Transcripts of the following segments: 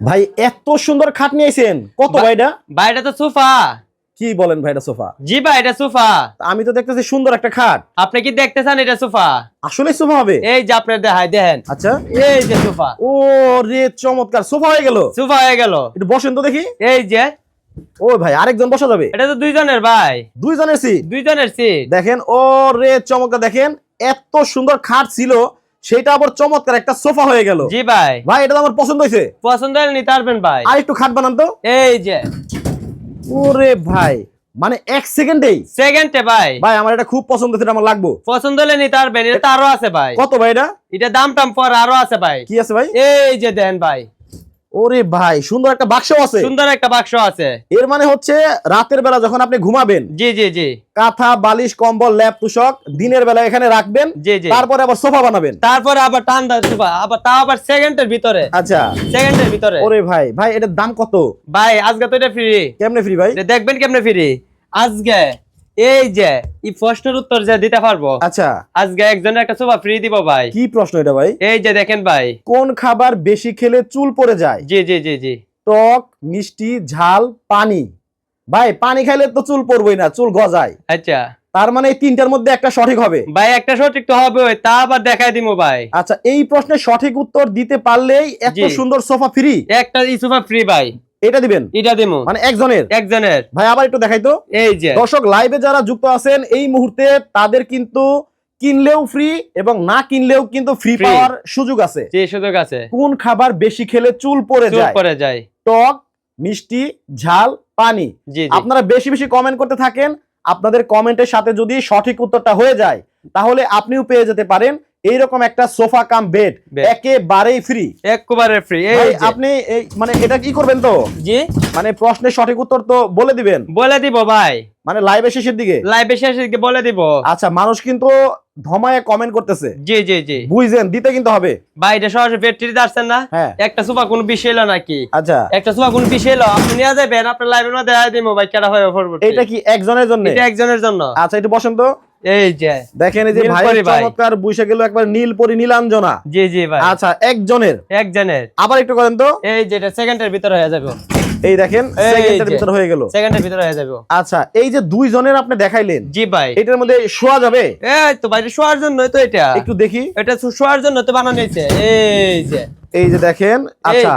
ভাই এত সুন্দর খাট নিয়েছেন কত ভাইটা ভাই এটা? তো সোফা। কি বলেন ভাই এটা সোফা? জি ভাই এটা সোফা। আমি তো দেখতেছি সুন্দর একটা খাট। আপনি কি দেখতে চান এটা সোফা? আসলে সোফা হবে? এই যে আপনার দেখায় দেখেন। আচ্ছা। এই যে সোফা। ও রে চমৎকার। সোফা হয়ে গেল? সোফা হয়ে গেল। একটু বসেন তো দেখি। এই যে। ও ভাই আরেকজন বসা যাবে? এটা তো দুইজনের ভাই। দুইজনের সিট দুইজনের সিট দেখেন ও রে চমৎকার। দেখেন এত সুন্দর খাট ছিল। সেটা আবার চমৎকার একটা সোফা হয়ে গেল। জি ভাই। ভাই এটা আমার পছন্দ হয়েছে। পছন্দ হলে নিতে পারবেন ভাই। আর একটু খাট বানান তো। এই যে। ওরে ভাই মানে এক সেকেন্ডেই। সেকেন্ডে ভাই। ভাই আমার এটা খুব পছন্দ হয়েছে আমার লাগবো। পছন্দ হলে নিতে পারবেন এটা আরও আছে ভাই। কত ভাই এটা? এটা দাম টাম পর আরও আছে ভাই। কি আছে ভাই? এই যে দেন ভাই। ওরে ভাই সুন্দর একটা বাক্স আছে। সুন্দর একটা বাক্স আছে। এর মানে হচ্ছে রাতের বেলা যখন আপনি ঘুমাবেন জি জি জি। কাঁথা বালিশ কম্বল ল্যাপ তুষক দিনের বেলা এখানে রাখবেন জি জি। তারপরে আবার সোফা বানাবেন। তারপরে আবার টান সোফা আবার তাও আবার সেকেন্ডের ভিতরে। আচ্ছা। সেকেন্ডের ভিতরে। ওরে ভাই ভাই এটার দাম কত? ভাই আজকে তো এটা ফ্রি কেমনে ফ্রি ভাই? দেখবেন কেমনে ফ্রি আজকে এই যে এই প্রশ্নের উত্তর যে দিতে পারব? আচ্ছা। আজকে একজনের একটা সোফা ফ্রি দিব ভাই। কি প্রশ্ন এটা ভাই? এই যে দেখেন ভাই। কোন খাবার বেশি খেলে চুল পড়ে যায়? জি জি জি জি। টক মিষ্টি ঝাল পানি। ভাই পানি খাইলে তো চুল পড়বই না চুল গজায়। আচ্ছা। তার মানে এই তিনটার মধ্যে একটা সঠিক হবে। ভাই একটা সঠিক তো হবে তা আবার দেখাই দিমু ভাই। আচ্ছা এই প্রশ্নের সঠিক উত্তর দিতে পারলেই এত সুন্দর সোফা ফ্রি একটা ই সোফা ফ্রি ভাই। এটা দিবেন? এটা দিমু। মানে একজনের? একজনের। ভাই আবার একটু দেখাই তো। এই যে। দর্শক লাইভে যারা যুক্ত আছেন এই মুহূর্তে তাদের কিন্তু কিনলেও ফ্রি এবং না কিনলেও কিন্তু ফ্রি পাওয়ার সুযোগ আছে। যে সুযোগ আছে। কোন খাবার বেশি খেলে চুল পড়ে যায়? করে যায়। টক মিষ্টি ঝাল পানি। আপনারা বেশি বেশি কমেন্ট করতে থাকেন। আপনাদের কমেন্টের সাথে যদি সঠিক উত্তরটা হয়ে যায় তাহলে আপনিও পেয়ে যেতে পারেন। এইরকম একটা সোফা কাম বেড একেবারেই ফ্রি একবারে ফ্রি। আপনি এই মানে এটা কি করবেন তো? জি। মানে প্রশ্নের সঠিক উত্তর তো বলে দিবেন। বলে দিব ভাই। মানে লাইভের শেষের দিকে? লাইভে শেষে গিয়ে বলে দিব। আচ্ছা মানুষ কিন্তু ধমায়ে কমেন্ট করতেছে। জি জি জি। বুঝছেন? দিতে কিন্তু হবে। ভাই এটা সরাসরি আসছেন না? হ্যাঁ। একটা সোফা কোন বিষয় এলো নাকি? আচ্ছা। একটা সোফা কোন বিষয় এলো আপনি নিয়ে যাবেন আপনার লাইভের মধ্যে দেখাই দিব ভাই হয় এটা কি একজনের জন্য? এটা একজনের জন্য। আচ্ছা একটু বসেন তো। এই যে দেখেন এই যে ভাই। চমৎকার গেল একবার নীল পরি নীলাঞ্জনা। জি জি ভাই। আচ্ছা একজনের। একজনের। আবার একটু করেন তো। এই যে সেকেন্ডের ভিতরে হয়ে যাবে। এই দেখেন সেকেন্ডের যে। ভিতরে হয়ে গেল। সেকেন্ডের ভিতরে হয়ে যাবে। আচ্ছা এই যে দুই জনের আপনি দেখাইলেন জি ভাই। এটার মধ্যে শোয়া যাবে? এই তো ভাই শোয়ার জন্য তো এটা। একটু দেখি। এটা শোয়ার জন্য তো বানানো হয়েছে। এই যে। এই যে দেখেন আচ্ছা।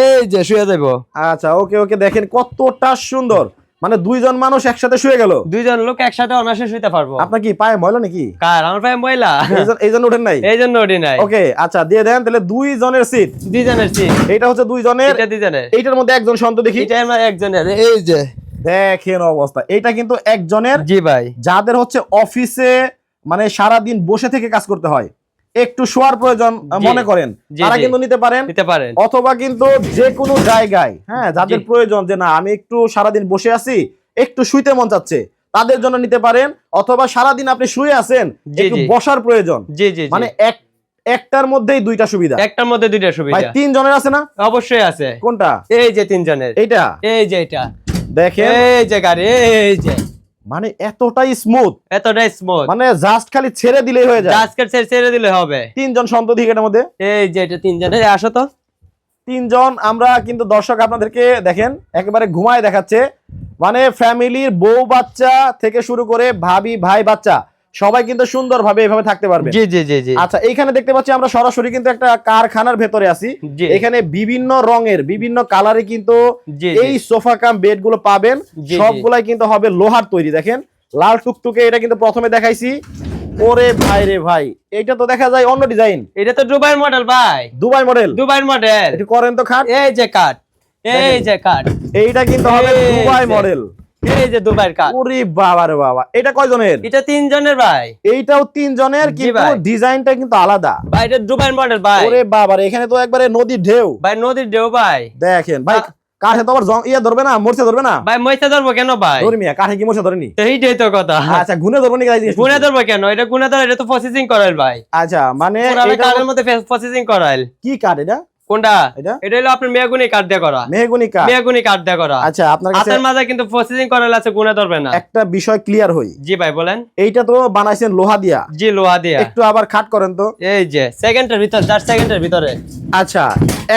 এই যে শুয়ে যাব আচ্ছা ওকে ওকে দেখেন কতটা সুন্দর। মানে দুইজন মানুষ একসাথে শুয়ে গেল? দুইজন লোক একসাথে অনাসে শুইতে পারব। আপনার কি পায়ে ময়লা নাকি? কার? আমার ভাই মহিলা এই জন- জন্য ওঠেন নাই? এই জন্য নাই। ওকে আচ্ছা দিয়ে দেন তাহলে দুই জনের সিট দুইজনের সিট এটা হচ্ছে দুই জনের এটা দুইজনের। এইটার মধ্যে একজন সন্ত দেখি। এটা আমার একজনের। এই যে। দেখেন অবস্থা। এটা কিন্তু একজনের জি ভাই। যাদের হচ্ছে অফিসে মানে সারা দিন বসে থেকে কাজ করতে হয়। একটু শোয়ার প্রয়োজন মনে করেন। তারা কিন্তু নিতে পারেন নিতে পারেন। অথবা কিন্তু যে কোনো জায়গায় হ্যাঁ যাদের প্রয়োজন যে না আমি একটু সারাদিন বসে আছি একটু শুইতে মন চাচ্ছে তাদের জন্য নিতে পারেন অথবা সারাদিন আপনি শুয়ে আছেন একটু বসার প্রয়োজন। মানে এক একটার মধ্যেই দুইটা সুবিধা। একটার মধ্যে দুইটা সুবিধা। তিন জনের আছে না? অবশ্যই আছে। কোনটা? এই যে তিনজনের। এইটা? এই যে এটা। দেখেন। এই যে গাড়ি এই যে। মানে এতটাই স্মুথ এতটাই স্মুথ মানে জাস্ট খালি ছেড়ে দিলেই হয়ে যায়। জাস্ট খালি ছেড়ে দিলে হবে। তিনজন সন্ততি এটার মধ্যে। এই যে এটা তিনজন এই আসো তো। তিনজন আমরা কিন্তু দর্শক আপনাদেরকে দেখেন একেবারে ঘুমায় দেখাচ্ছে। মানে ফ্যামিলির বউ বাচ্চা থেকে শুরু করে ভাবি ভাই বাচ্চা। সবাই কিন্তু সুন্দরভাবে এভাবে থাকতে পারবে। জি জি জি জি। আচ্ছা এইখানে দেখতে পাচ্ছি আমরা সরাসরি কিন্তু একটা কারখানার ভেতরে আছি। এখানে বিভিন্ন রঙের বিভিন্ন কালারে কিন্তু এই সোফা কাম বেডগুলো পাবেন। সবগুলাই কিন্তু হবে লোহার তৈরি দেখেন। লাল টুকটুকে এটা কিন্তু প্রথমে দেখাইছি। ওরে ভাই রে ভাই এটা তো দেখা যায় অন্য ডিজাইন এটা তো দুবাই মডেল ভাই। দুবাই মডেল দুবাই মডেল একটু করেন তো খাট। এই যে কাঠ এই যে কাঠ এইটা কিন্তু হবে দুবাই মডেল এই যে দুবাইয়ের কাঠ ওরে বাবা রে বাবা এটা কয়জনের? এটা ভাই। এইটাও তিন জনের কিন্তু। ডিজাইনটা কিন্তু আলাদা। ভাই এটা দুবাইয়ের মডেল ভাই। ওরে বাবা রে এখানে তো একবারে নদীর ঢেউ। ভাই নদীর ঢেউ ভাই। দেখেন ভাই কাঠে তো আবার ইয়ে ধরবে না মরছে ধরবে না? ভাই মইতে ধরবো কেন ভাই? ধরি মিয়া কাঠে কি মরছে ধরেনি? এইটাই তো কথা। আচ্ছা গুনে ধরবো নাকি গুনে ধরবো কেন? এটা গুনে ধরে এটা তো প্রসেসিং করাইল ভাই। আচ্ছা মানে কাঠের মধ্যে প্রসেসিং করাইল। কি কাঠ এটা? কোনটা? এটা? এটা হলো আপনার মেয়াগুনি কাঠ দিয়ে করা। মেহগুনি কাঠ? মেয়াগুনি কাঠ দিয়ে করা। আচ্ছা আপনার কাছে হাতের মাঝে কিন্তু প্রসেসিং করা আছে গুণে ধরবে না। একটা বিষয় ক্লিয়ার হই। জি ভাই বলেন। এইটা তো বানাইছেন লোহা দিয়া। জি লোহা দিয়া। একটু আবার খাট করেন তো। এই যে সেকেন্ডের ভিতর সেকেন্ডের ভিতরে। আচ্ছা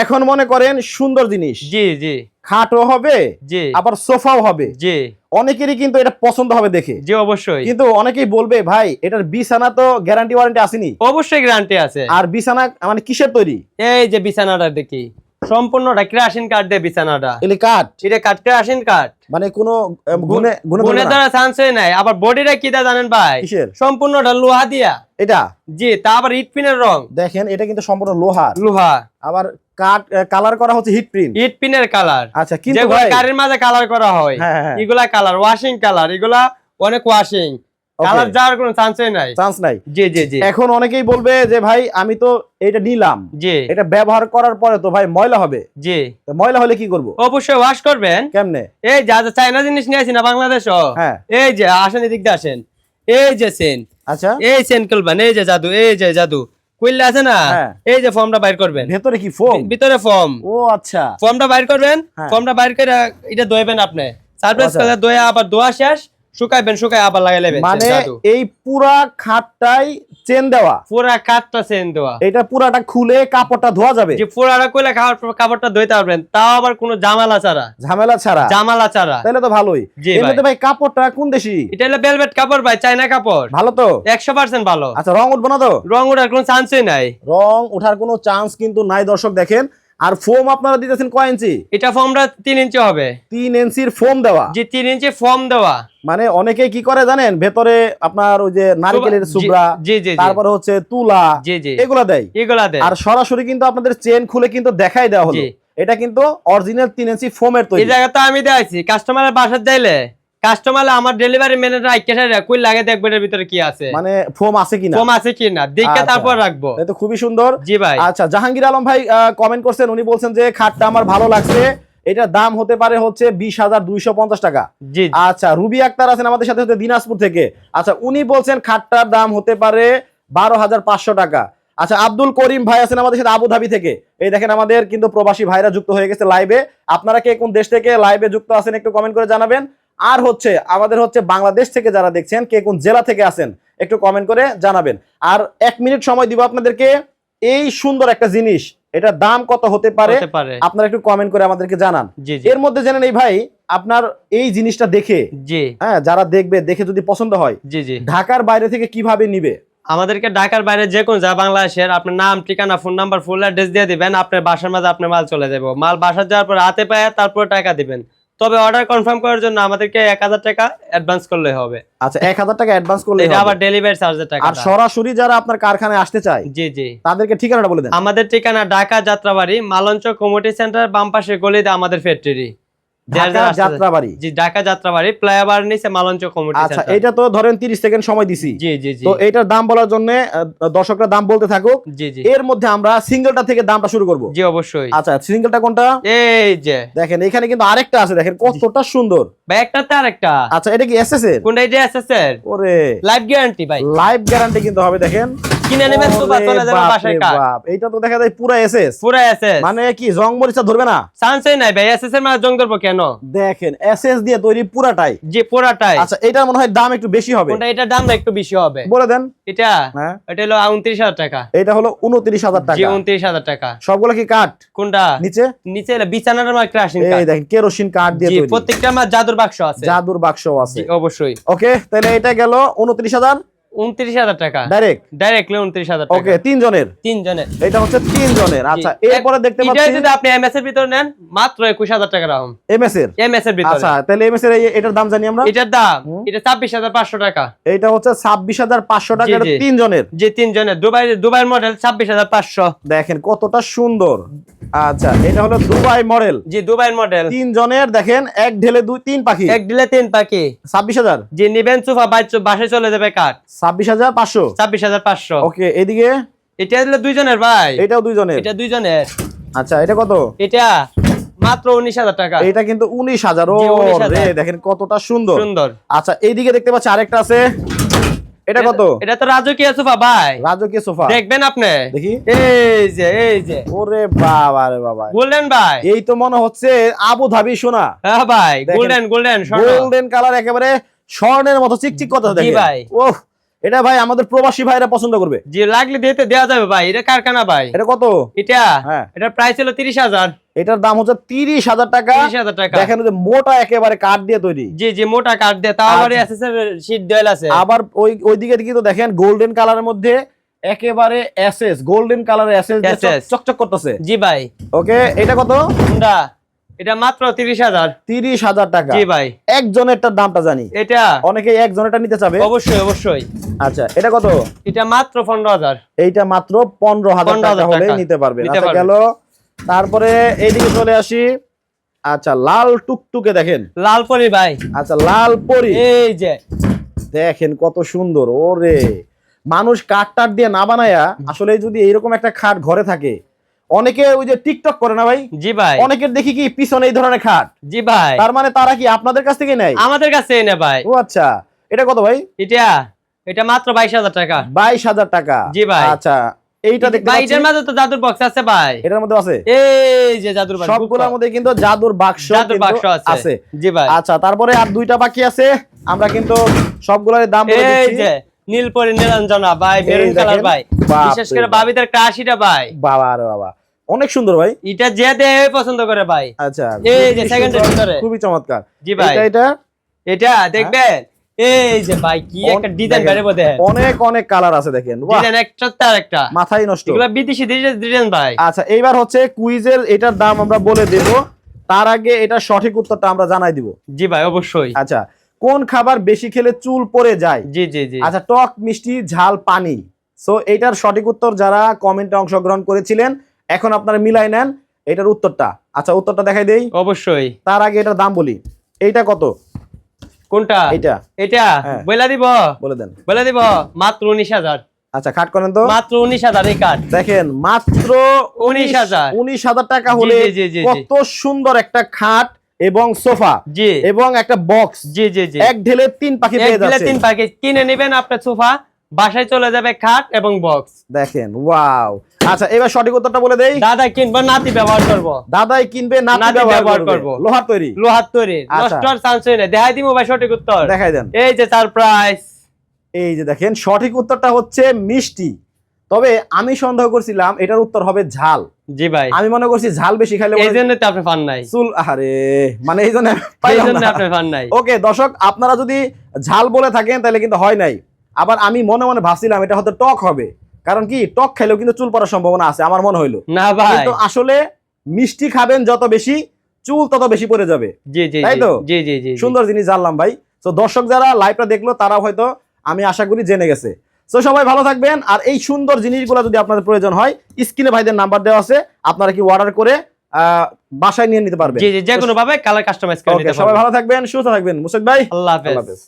এখন মনে করেন সুন্দর জিনিস। জি জি। খাটও হবে জি। আবার সোফাও হবে। জি। অনেকেরই কিন্তু এটা পছন্দ হবে দেখে। জি অবশ্যই। কিন্তু অনেকেই বলবে ভাই এটার বিছানা তো গ্যারান্টি ওয়ারেন্টি আসেনি। অবশ্যই গ্যারান্টি আছে। আর বিছানা মানে কিসের তৈরি? এই যে বিছানাটা দেখি। সম্পূর্ণটা ক্রাশিন কাঠ দিয়ে বিছানাটা? এলি কাঠ? এটা কাঠ ক্রাশিন কাঠ? মানে কোনো আহ, গুণে গুণে গুণে ধরবে না? দ্বারা চান্সই নাই। আবার বডিটা কি দা জানেন ভাই? কিসের? সম্পূর্ণটা লোহা দিয়া। এটা? জি তা আবার ইট পিনের রং। দেখেন এটা কিন্তু সম্পূর্ণ লোহার। লোহা। আবার কাঠ কালার করা হচ্ছে হিট প্রিন্ট ইট পিনের কালার আচ্ছা কিন্তু ভাই গাড়ির মাঝে কালার করা হয়। হ্যাঁ, হ্যাঁ, হ্যাঁ। এগুলা কালার ওয়াশিং কালার এগুলা অনেক ওয়াশিং কালার যাওয়ার কোনো চান্সই নাই। চান্স নাই। জি জি জি। এখন অনেকেই বলবে যে ভাই আমি তো এটা নিলাম। জি। এটা ব্যবহার করার পরে তো ভাই ময়লা হবে। জি। ময়লা হলে কি করব? অবশ্যই ওয়াশ করবেন। কেমনে? এই যা যা চাইনা জিনিস নিয়ে আসি না বাংলাদেশ হ্যাঁ। এই যে আসেন এদিক দিয়ে আসেন। এই যে সেন। আচ্ছা। এই সেন করবেন এই যে জাদু এই যে জাদু। কইলে আছে না? হ্যাঁ। এই যে ফর্মটা বাইর করবেন। ভেতরে কি ফোম ভিতরে ফর্ম ও আচ্ছা। ফর্মটা বাইর করবেন। হ্যাঁ। ফর্মটা বাইর করে এটা ধোয়াবেন আপনি। সারপ্রাইজ আচ্ছা। করে ধোয়া আবার ধোয়া শেষ। শুকাইবেন শুকাই আবার লাগাই নেবেন মানে এই পুরা খাটটাই চেন দেওয়া। পুরা সেন দেওয়া। এটা পুরাটা খুলে কাপড়টা ধোয়া যাবে। যে পুরাটা কইলে কাপড়টা ধুইতে পারবেন তাও আবার কোনো জামালা ছাড়া। ঝামেলা ছাড়া। জামালা ছাড়া। তাহলে তো ভালোই। এমনিতে ভাই। কাপড়টা কোন দেশি? এটা হলো বেলভেট কাপড় ভাই চাইনা কাপড়। ভালো তো? একশো পার্সেন্ট ভালো। আচ্ছা রং উঠবো না তো? রং ওঠার কোনো চান্সই নাই। রং ওঠার কোনো চান্স কিন্তু নাই দর্শক দেখেন। আর ফোম আপনারা দিতেছেন কয় ইঞ্চি? এটা ফর্মটা তিন ইঞ্চি হবে। তিন ইঞ্চির ফোম দেওয়া। যে তিন ইঞ্চি ফর্ম দেওয়া। মানে অনেকে কি করে জানেন? ভেতরে আপনার ওই যে নারকেলের সুবরা তারপরে হচ্ছে তুলা এগুলা দেয়। এগুলা দেয়। আর সরাসরি কিন্তু আপনাদের চেন খুলে কিন্তু দেখাই দেওয়া হলো। এটা কিন্তু অরিজিনাল তিন ইঞ্চি ফোমের এই তৈরি। জায়গা তো আমি দেখাইছি। কাস্টমারের বাসার যাইলে কাস্টমার আমার ডেলিভারি ম্যানেজার কই লাগে দেখবে এর ভিতরে কি আছে? মানে ফোম আছে কিনা? আছে কি না দেখে আচ্ছা। তারপর রাখব। এটা খুবই সুন্দর। জি ভাই। আচ্ছা জাহাঙ্গীর আলম ভাই কমেন্ট করছেন উনি বলছেন যে খাটটা আমার ভালো লাগছে। এটার দাম হতে পারে হচ্ছে বিশ হাজার দুইশো পঞ্চাশ টাকা। জি। জি। আচ্ছা রুবি আক্তার আছেন আমাদের সাথে সাথে দিনাজপুর থেকে। আচ্ছা উনি বলছেন খাটটার দাম হতে পারে বারো হাজার পাঁচশো টাকা। আচ্ছা আব্দুল করিম ভাই আছেন আমাদের সাথে আবুধাবি থেকে। এই দেখেন আমাদের কিন্তু প্রবাসী ভাইরা যুক্ত হয়ে গেছে লাইভে আপনারা কে কোন দেশ থেকে লাইভে যুক্ত আছেন একটু কমেন্ট করে জানাবেন। আর হচ্ছে আমাদের হচ্ছে বাংলাদেশ থেকে যারা দেখছেন কে কোন জেলা থেকে আছেন একটু কমেন্ট করে জানাবেন। আর এক মিনিট সময় দিব আপনাদেরকে এই সুন্দর একটা জিনিস এটা দাম কত হতে পারে? আপনারা একটু কমেন্ট করে আমাদেরকে জানান। এর মধ্যে জেনে নেই ভাই আপনার এই জিনিসটা দেখে হ্যাঁ যারা দেখবে দেখে যদি পছন্দ হয় ঢাকার বাইরে থেকে কীভাবে নিবে? আমাদেরকে ঢাকার বাইরে যে কোন যা বাংলাদেশের আপনার নাম ঠিকানা ফোন নাম্বার ফুল অ্যাড্রেস দিয়ে দিবেন আপনার বাসার মাঝে আপনার মাল চলে যাবে। মাল বাসার যাওয়ার পর হাতে পায় তারপর টাকা দিবেন। তবে অর্ডার কনফার্ম করার জন্য আমাদেরকে এক হাজার টাকা অ্যাডভান্স করলে হবে। আচ্ছা এক হাজার টাকা অ্যাডভান্স করলে এটা আবার ডেলিভারি চার্জের টাকা আর সরাসরি যারা আপনার কারখানায় আসতে চায় জি জি। তাদেরকে ঠিকানাটা বলে দেন। আমাদের ঠিকানা ঢাকা যাত্রাবাড়ি মালঞ্চ কমিউনিটি সেন্টার বাম পাশে গলিতে আমাদের ফ্যাক্টরি যাত্রাবাড়ি। জি ঢাকা যাত্রাবাড়ি ফ্লাইওভার নিচে মালঞ্চ কমিউনিটি আচ্ছা এটা তো ধরেন তিরিশ সেকেন্ড সময় দিছি। জি জি জি। তো এটার দাম বলার জন্য দর্শকরা দাম বলতে থাকুক জি জি। এর মধ্যে আমরা সিঙ্গেলটা থেকে দামটা শুরু করব। জি অবশ্যই। আচ্ছা সিঙ্গেলটা কোনটা? এই যে। দেখেন এখানে কিন্তু আরেকটা আছে দেখেন কতটা সুন্দর। ভাই একটাতে আরেকটা। আচ্ছা এটা কি এসএস এর? কোনটা এটা ওরে। লাইফ গ্যারান্টি ভাই। লাইভ গ্যারান্টি কিন্তু হবে দেখেন। কিনে নেবেন তো চলে যাবে বাসায় কাজ। এইটা তো দেখা যায় পুরো এসএস। পুরো আছে মানে কি জং মরিচা ধরবে না? চান্সই নাই ভাই এসএস এর মাঝে জং ধরবো কেন? দেখেন এসএস দিয়ে তৈরি পুরাটাই। যে পুরাটাই। আচ্ছা এটার মনে হয় দাম একটু বেশি হবে। কোনটা এটার দাম একটু বেশি হবে। বলে দেন। এটা? হ্যাঁ। এটা হলো উনত্রিশ হাজার টাকা। এটা হলো উনত্রিশ হাজার জি টাকা উনত্রিশ হাজার টাকা। সবগুলো কি কাঠ? কোনটা? নিচে? নিচে এলো বিছানার মাঝে ক্রাশিং এই দেখেন কেরোসিন কাঠ দিয়ে তৈরি। প্রত্যেকটা জাদুর বাক্স আছে। জাদুর বাক্স আছে। অবশ্যই। ওকে তাহলে এটা গেল উনত্রিশ হাজার। উনত্রিশ হাজার টাকা। ডাইরেক্ট ডাইরেক্টলি উনত্রিশ হাজার ওকে তিন জনের এটা হচ্ছে তিন জনের আচ্ছা এরপরে দেখতে পাচ্ছি যদি আপনি এমএস এর ভিতরে নেন মাত্র একুশ হাজার টাকা রাখুন এমএস এর? এমএস এর ভিতরে। আচ্ছা তাহলে এমএস এর এটার দাম জানি আমরা? এটার দাম এটা ছাব্বিশ হাজার পাঁচশো টাকা। এটা হচ্ছে ছাব্বিশ হাজার পাঁচশো টাকা জি, এটা জি। তিন জনের যে দুবাই দুবাইয়ের মডেল ছাব্বিশ হাজার পাঁচশো। দেখেন কতটা সুন্দর। আচ্ছা এটা হলো দুবাই মডেল জি দুবাই মডেল তিন জনের দেখেন এক ঢেলে দুই তিন পাখি। এক দিলে তিন পাখি। ছাব্বিশ হাজার? যে নিবেন সোফা বাসায় চলে যাবে কাঠ ছাব্বিশ হাজার পাঁচশো? ছাব্বিশ হাজার পাঁচশো। ওকে এদিকে এটা দিলে দুইজনের ভাই। এটাও দুইজনের? এটা দুইজনের। আচ্ছা এটা কত? এটা মাত্র উনিশ হাজার টাকা। এটা কিন্তু উনিশ হাজার। ও জি, 19,000 রে দেখেন কতটা সুন্দর। সুন্দর। আচ্ছা এইদিকে দেখতে পাচ্ছি আরেকটা আছে। এটা কত? এটা তো রাজকীয় সোফা ভাই। রাজকীয় সোফা। দেখবেন আপনি? দেখি। এই যে এই যে। ওরে বাবা রে বাবা। গোল্ডেন ভাই। এই তো মনে হচ্ছে আবু ধাবি সোনা। হ্যাঁ ভাই। গোল্ডেন গোল্ডেন গোল্ডেন কালার একেবারে স্বর্ণের মতো চিকচিক কথা জি দেখেন। ভাই। ওহ এটা ভাই আমাদের প্রবাসী ভাইরা পছন্দ করবে। যে লাগলে দিতে দেওয়া যাবে ভাই এটা কারখানা ভাই। এটা কত? এটা? হ্যাঁ। এটা প্রাইস ছিল তিরিশ হাজার। এটার দাম হচ্ছে তিরিশ হাজার টাকা। তিরিশ হাজার টাকা। দেখেন যে মোটা একেবারে কাঠ দিয়ে তৈরি। জি জি মোটা কাঠ দিয়ে। আচ্ছা। এসএসএর শীট দেওয়াল আছে। আবার ওই ওইদিকে কিন্তু দেখেন গোল্ডেন কালারের মধ্যে একেবারে এসএস গোল্ডেন কালারের এসএস চকচক করতেছে। জি ভাই। ওকে এটা কত? হুন্ডা এটা মাত্র টাকা। জি ভাই। একজনেরটার দামটা জানি। এটা? অনেকে একজনেরটা নিতে চাবে? অবশ্যই অবশ্যই। আচ্ছা এটা কত? এটা মাত্র পনেরো হাজার। এইটা মাত্র 15,000 টাকা হলে নিতে আচ্ছা গেল। তারপরে এইদিকে চলে আসি। আচ্ছা লাল টুকটুকে দেখেন। লালপরি ভাই। আচ্ছা লাল পরি এই যে। দেখেন কত সুন্দর ওরে। মানুষ কাঠ টাট দিয়ে না বানায়া আসলে যদি এইরকম একটা খাট ঘরে থাকে অনেকে ওই যে টিকটক করে না ভাই? জি ভাই। অনেকের দেখি কি পিছনে এই ধরনের খাট? জি ভাই। তার মানে তারা কি আপনাদের কাছ থেকে নেয়? আমাদের কাছে এনে ভাই। ও আচ্ছা। এটা কত ভাই? এটা এটা মাত্র বাইশ হাজার টাকা। বাইশ হাজার টাকা। জি ভাই। আচ্ছা এইটা দেখতে ভাই এটার মাঝে তো জাদুর বক্স আছে ভাই। এটার মধ্যে আছে? এই যে জাদুর box, সবগুলোর মধ্যে কিন্তু জাদুর বাক্স জাদুর বাক্স আছে। জি ভাই। আচ্ছা তারপরে আর দুইটা বাকি আছে। আমরা কিন্তু সবগুলোর দাম বলে এই দিচ্ছি। যে নীলপরি নিরঞ্জনা ভাই মেরুন কালার ভাই। বিশেষ করে। বাবিদের কাশিটা ভাই। বাবা আরে বাবা। অনেক সুন্দর ভাই। এটা যে দেহে পছন্দ করে ভাই। আচ্ছা এই যে সুন্দর, ভিতরে। খুবই চমৎকার। জি ভাই। এটা এটা? এটা দেখবেন? এই যে ভাই কি একটা ডিজাইন বেড়ে দেখেন অনেক অনেক কালার আছে দেখেন। বাহ! ডিজাইন একটা তার একটা। মাথায় নষ্ট। এগুলা বিদেশি ডিজাইন ভাই। আচ্ছা এইবার হচ্ছে কুইজের এটার দাম আমরা বলে দেব। তার আগে এটা সঠিক উত্তরটা আমরা জানাই দিব। জি ভাই অবশ্যই। আচ্ছা কোন খাবার বেশি খেলে চুল পড়ে যায়? জি জি জি। আচ্ছা টক মিষ্টি ঝাল পানি। সো এটার সঠিক উত্তর যারা কমেন্টে অংশগ্রহণ করেছিলেন এখন আপনারা মিলাই নেন এটার উত্তরটা। আচ্ছা উত্তরটা দেখাই দেই। অবশ্যই। তার আগে এটার দাম বলি। এইটা কত? কোনটা? এইটা। এটা হ্যাঁ। বলে দিব? বলে দেন। বলে দিব? মাত্র উনিশ হাজার। আচ্ছা খাট করেন তো। মাত্র উনিশ হাজার এই কার্ড দেখেন মাত্র 19,000 উনিশ হাজার। টাকা হলে। কত সুন্দর একটা খাট এবং সোফা জি। এবং একটা বক্স জি জি জি। এক ঢেলে তিন পাখি পেয়ে যাচ্ছে তিন পাখি। কিনে নেবেন আপনার সোফা বাসায় চলে যাবে খাট এবং বক্স দেখেন ওয়াও আচ্ছা এবার সঠিক উত্তরটা বলে দেই। দাদা কিনবে নাতি ব্যবহার করব। দাদাই কিনবে নাতি ব্যবহার করবে। লোহার তৈরি। লোহার তৈরি। নষ্ট আর চান্স নেই দেখাই দিব ভাই সঠিক উত্তর। দেখাই দেন। এই যে সারপ্রাইজ এই যে দেখেন সঠিক উত্তরটা হচ্ছে মিষ্টি। তবে আমি সন্দেহ করছিলাম এটার উত্তর হবে ঝাল। জি ভাই। আমি মনে করছি ঝাল বেশি খাইলে এই জন্য তো আপনি ফান নাই। চুল আরে মানে এই জন্য এই জন্য আপনি ফান নাই। ওকে দর্শক আপনারা যদি ঝাল বলে থাকেন তাহলে কিন্তু হয় নাই। আবার আমি মনে মনে ভাবছিলাম এটা হয়তো টক হবে। কারণ কি টক খাইলেও কিন্তু চুল পড়ার সম্ভাবনা আছে আমার মনে হইল। না ভাই। কিন্তু আসলে মিষ্টি খাবেন যত বেশি চুল তত বেশি পড়ে যাবে। জি জি তাই তো? জি জি জি। সুন্দর জিনিস জানলাম ভাই। তো দর্শক যারা লাইভটা দেখল তারাও হয়তো আমি আশা করি জেনে গেছে। তো সবাই ভালো থাকবেন আর এই সুন্দর জিনিসগুলো যদি আপনাদের প্রয়োজন হয় স্ক্রিনে ভাইদের নাম্বার দেওয়া আছে আপনারা কি অর্ডার করে আহ, বাসায় নিয়ে নিতে পারবেন। জি জি যে কোনো ভাবে কালার কাস্টমাইজ করে নিতে সবাই ভালো থাকবেন সুস্থ থাকবেন। মুসাদ ভাই আল্লাহ হাফেজ।